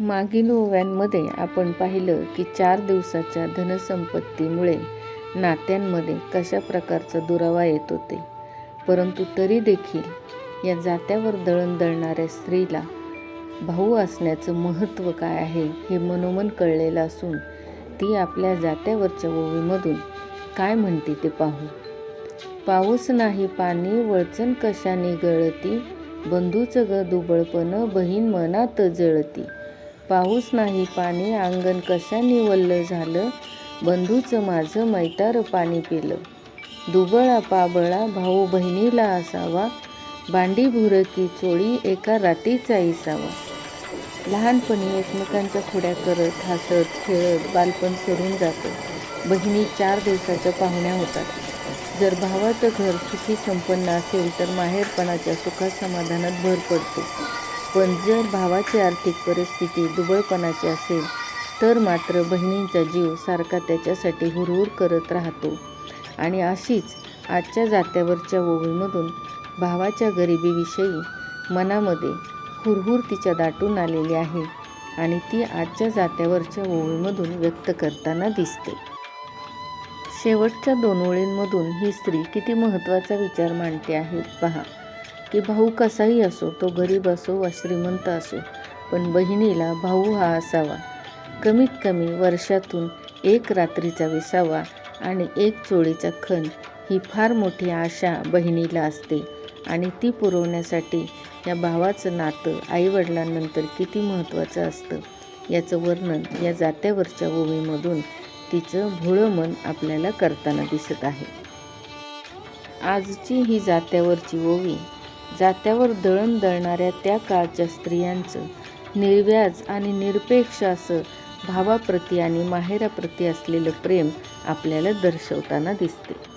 मागील ओव्यांमध्ये आपण पाहिलं की चार दिवसाच्या धनसंपत्तीमुळे नात्यांमध्ये कशा प्रकारचा दुरावा येत होते. परंतु तरी देखील या जात्यावर दळण दळणाऱ्या स्त्रीला भाऊ असण्याचं महत्त्व काय आहे हे मनोमन कळलेलं असून ती आपल्या जात्यावरच्या ओवीमधून काय म्हणते ते पाहू. पाऊस नाही पाणी वळचण कशाने गळती? बंधूचं ग दुबळपण बहीण मनात जळती. पाऊस नाही पाणी अंगण कशाने वल्लं झालं? बंधूचं माझं मैतार पाणी पिलं. दुबळा पाबळा भाऊ बहिणीला असावा. बांडी भुरकी चोळी एका रातीचा इसावा लहानपणी एकमेकांच्या खोड्या करत हसत खेळत बालपण सरून जातं. बहिणी चार दिवसाच्या पाहुण्या होतात. जर भावाचं घर सुखी संपन्न असेल तर माहेरपणाच्या सुखासमाधानात भर पडतो. पण जर भावाची आर्थिक परिस्थिती दुबळपणाची असेल तर मात्र बहिणींचा जीव सारखा त्याच्यासाठी हुरहुर करत राहतो. आणि अशीच आजच्या जात्यावरच्या ओवीमधून भावाच्या गरिबीविषयी मनामध्ये हुरहुर तिच्या दाटून आलेली आहे आणि ती आजच्या जात्यावरच्या ओवीमधून व्यक्त करताना दिसते. शेवटच्या दोन ओळींमधून ही स्त्री किती महत्त्वाचा विचार मांडते आहे पहा. की भाऊ कसाही असो तो गरीब असो वा श्रीमंत असो पण बहिणीला भाऊ हा असावा. कमीत कमी वर्षातून एक रात्रीचा विसावा आणि एक चोळीचा खण ही फार मोठी आशा बहिणीला असते आणि ती पुरवण्यासाठी या भावाचं नातं आईवडिलांनंतर किती महत्त्वाचं असतं याचं वर्णन या जात्यावरच्या ओवीमधून तिचं भोळं मन आपल्याला करताना दिसत आहे. आजची ही जात्यावरची ओवी जात्यावर दळण दळणाऱ्या त्या काळच्या स्त्रियांचं निर्व्याज आणि निरपेक्ष असं भावाप्रती आणि माहेराप्रती असलेलं प्रेम आपल्याला दर्शवताना दिसते.